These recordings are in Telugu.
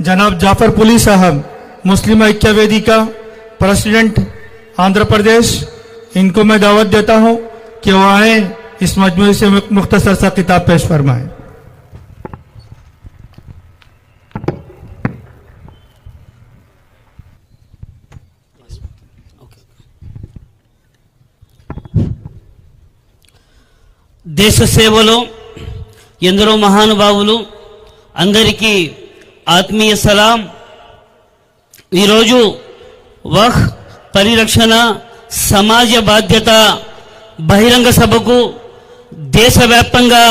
जनाब जाफर पुली साहब मुस्लिम ऐक्य वेदिका प्रेसिडेंट आंध्र प्रदेश इनको मैं दावत देता हूं कि वो आए इस मजमू से मुख्तसर सा किताब पेश फरमाएं దేశ సేవలో ఎందరో మహానుభావులు అందరికీ ఆత్మీయ సలాం. ఈరోజు వహ్ పరిరక్షణ సమాజ బాధ్యత బహిరంగ సభకు దేశవ్యాప్తంగా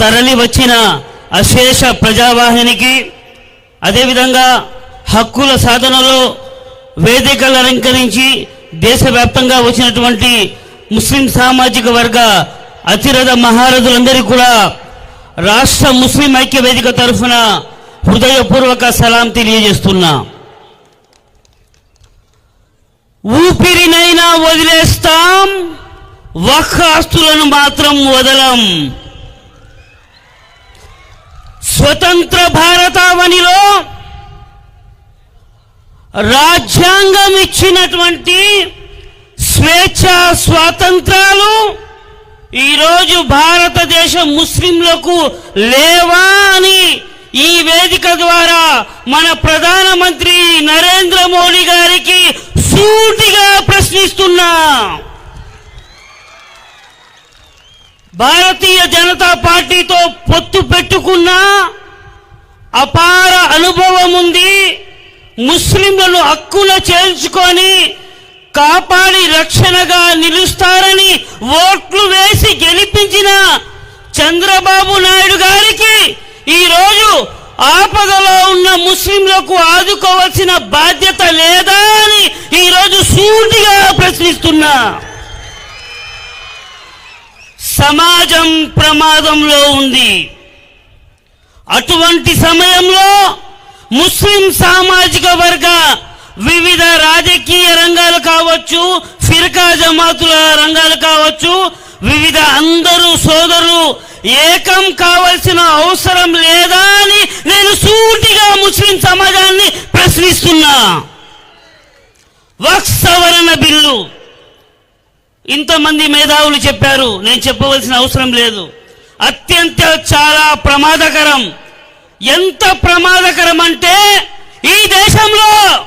తరలి వచ్చిన అశేష ప్రజావాహినికి అదేవిధంగా హక్కుల సాధనలో వేదికలు అలంకరించి దేశవ్యాప్తంగా వచ్చినటువంటి ముస్లిం సామాజిక వర్గ అతిరథ మహారథులందరికీ కూడా రాష్ట్ర ముస్లిం ఐక్య వేదిక తరఫున హృదయపూర్వక సలాం తెలియజేస్తున్నా. ఊపిరినైనా వదిలేస్తాం వక్ ఆస్తులను మాత్రం వదలం. స్వతంత్ర భారతావనిలో రాజ్యాంగం ఇచ్చినటువంటి స్వేచ్ఛ స్వాతంత్రాలు ఈరోజు భారతదేశ ముస్లింలకు లేవా అని ఈ వేదిక ద్వారా మన ప్రధానమంత్రి నరేంద్ర మోడీ గారికి సూటిగా ప్రశ్నిస్తున్నా. భారతీయ జనతా పార్టీతో పొత్తు పెట్టుకున్న అపార అనుభవం ఉంది. ముస్లింలను హక్కున చేర్చుకొని కాపాడి రక్షణగా నిలుస్తారని ఓట్లు వేసి గెలిపించిన చంద్రబాబు నాయుడు గారు ఈరోజు ఆపదలో ఉన్న ముస్లింలకు ఆదుకోవాల్సిన బాధ్యత లేదా అని ఈరోజు సూటిగా ప్రశ్నిస్తున్నా. సమాజం ప్రమాదంలో ఉంది. అటువంటి సమయంలో ముస్లిం సామాజిక వర్గ వివిధ రాజకీయ రంగాలు కావచ్చు ఫిర్కా జమాతుల రంగాలు కావచ్చు వివిధ అందరూ సోదరులు ఏకం కావలసిన అవసరం లేదా అని నేను సూటిగా ముస్లిం సమాజాన్ని ప్రశ్నిస్తున్నా. వక్స్ సవరణ బిల్లు. ఇంతమంది మేధావులు చెప్పారు నేను చెప్పవలసిన అవసరం లేదు. అత్యంత చాలా ప్రమాదకరం. ఎంత ప్రమాదకరం అంటే ఈ దేశంలో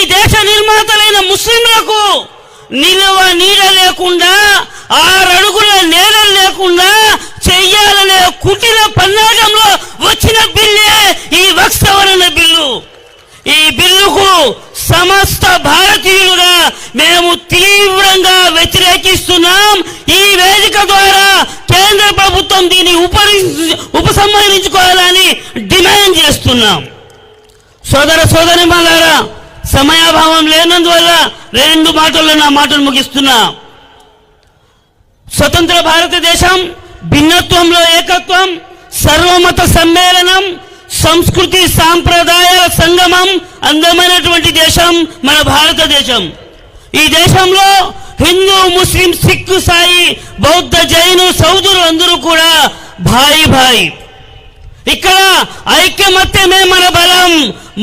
ఈ దేశ నిర్మాతలైన ముస్లింలకు నిలువ నీడ లేకుండా ఆరడుగుల నేల కుటీర పన్నాగంలో వచ్చిన బిల్లే ఈ వక్స్ బిల్లు. ఈ బిల్లుకు సమస్త భారతీయులుగా మేము తీవ్రంగా వ్యతిరేకిస్తున్నాం. ఈ వేదిక ద్వారా కేంద్ర ప్రభుత్వం దీన్ని ఉపరి ఉపసంహరించుకోవాలని డిమాండ్ చేస్తున్నాం. సోదర సోదరి మళ్ళారా సమయాభావం లేనందువల్ల రెండు మాటల్లో నా మాటలు ముగిస్తున్నా. స్వతంత్ర భారతదేశం భిన్నత్వంలో ఏకత్వం సర్వమత సమ్మేళనం సంస్కృతి సాంప్రదాయాల సంగమం అందమైనటువంటి దేశం మన భారతదేశం. ఈ దేశంలో హిందూ ముస్లిం సిక్కు సాయి బౌద్ధ జైను సౌదులు అందరూ కూడా భాయి భాయి. ఇక్కడ ఐక్యమత్యమే మన బలం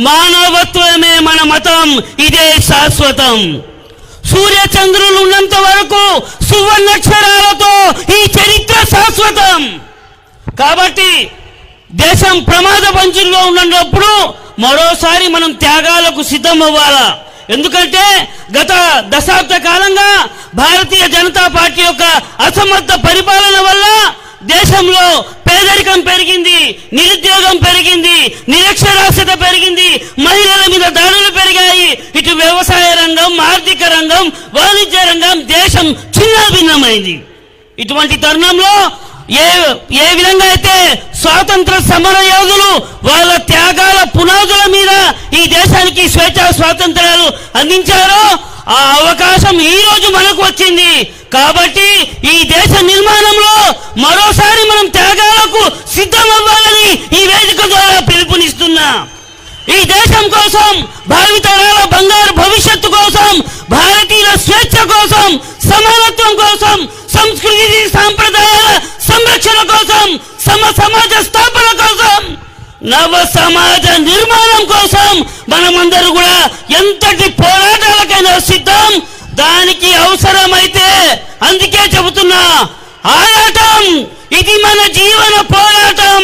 మానవత్వమే మన మతం ఇదే శాశ్వతం. సూర్య చంద్రులు ఉన్నంత వరకు సువర్ణక్షరాలతో ఈ చరిత్ర శాశ్వతం. కాబట్టి దేశం ప్రమాద పంచుల్లో ఉన్నప్పుడు మరోసారి మనం త్యాగాలకు సిద్ధం అవ్వాలా ఎందుకంటే గత దశాబ్ద కాలంగా భారతీయ జనతా పార్టీ యొక్క అసమర్థ పరిపాలన వల్ల దేశంలో పేదరికం పెరిగింది నిరుద్యోగం పెరిగింది నిరక్షరాస్యత పెరిగింది మహిళల మీద దాడులు పెరిగాయి. ఇటు వ్యవసాయ రంగం ఆర్థిక రంగం వాణిజ్య రంగం దేశం చిన్నాభిన్నమైంది ఇటువంటి తరుణంలో ఏ ఏ విధంగా అయితే స్వాతంత్ర సమర యోధులు వాళ్ళ త్యాగాల పునాదుల మీద ఈ దేశానికి స్వేచ్ఛ స్వాతంత్రాలు అందించారో ఆ అవకాశం ఈ రోజు మనకు వచ్చింది. కాబట్టి ఈ దేశ నిర్మాణంలో మరోసారి మనం త్యాగాలకు సిద్ధం అవ్వాలని ఈ వేదిక ద్వారా పిలుపునిస్తున్నా. ఈ దేశం కోసం భావితరాల బంగారు భవిష్యత్తు కోసం భారతీయుల స్వేచ్ఛ కోసం సమానత్వం కోసం సంస్కృతి సాంప్రదాయాల సంరక్షణ కోసం సమ సమాజ స్థాపన కోసం నవ సమాజ నిర్మాణం కోసం మనమందరూ కూడా ఎంతటి పోరాటాలకైనా సిద్ధం. దానికి అవసరమైతే అందుకే చెబుతున్నా ఆరాటం ఇది మన జీవన పోరాటం.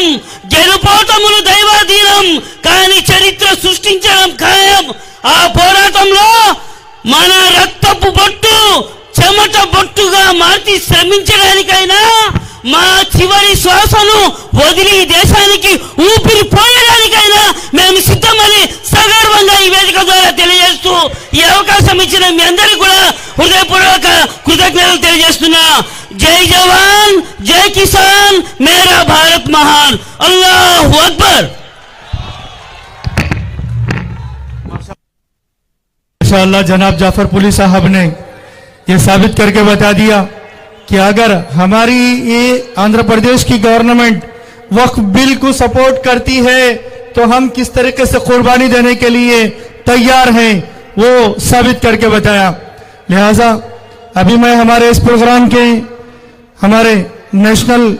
గెలుపోటములు దైవాధీనం కానీ చరిత్ర సృష్టించడం ఖాయం. ఆ పోరాటంలో మన మార్చి శ్రమించడానికైనా మా చివరి శ్వాసను వదిలి ఈ దేశానికి ఊపిరి పోయడానికైనా మేము సిద్ధమని సగర్వంగా ఈ వేదిక ద్వారా తెలియజేస్తూ ఈ అవకాశం ఇచ్చిన మీ అందరికీ కూడా హృదయపూర్వక కృతజ్ఞతలు తెలియజేస్తున్నా జై జవాన్ జై కిసాన్ మేరా భారత్ మహాన్ అల్లాహ్ అక్బర్ माशाल्लाह जनाब जाफर पुली साहब ने ये साबित करके बता दिया कि अगर हमारी ये आंध्र प्रदेश की गवर्नमेंट वक्फ बिल को सपोर्ट करती है तो हम किस तरीके से कुर्बानी देने के लिए तैयार हैं, वो साबित करके बताया। लिहाजा, अभी मैं हमारे इस प्रोग्राम के हमारे नेशनल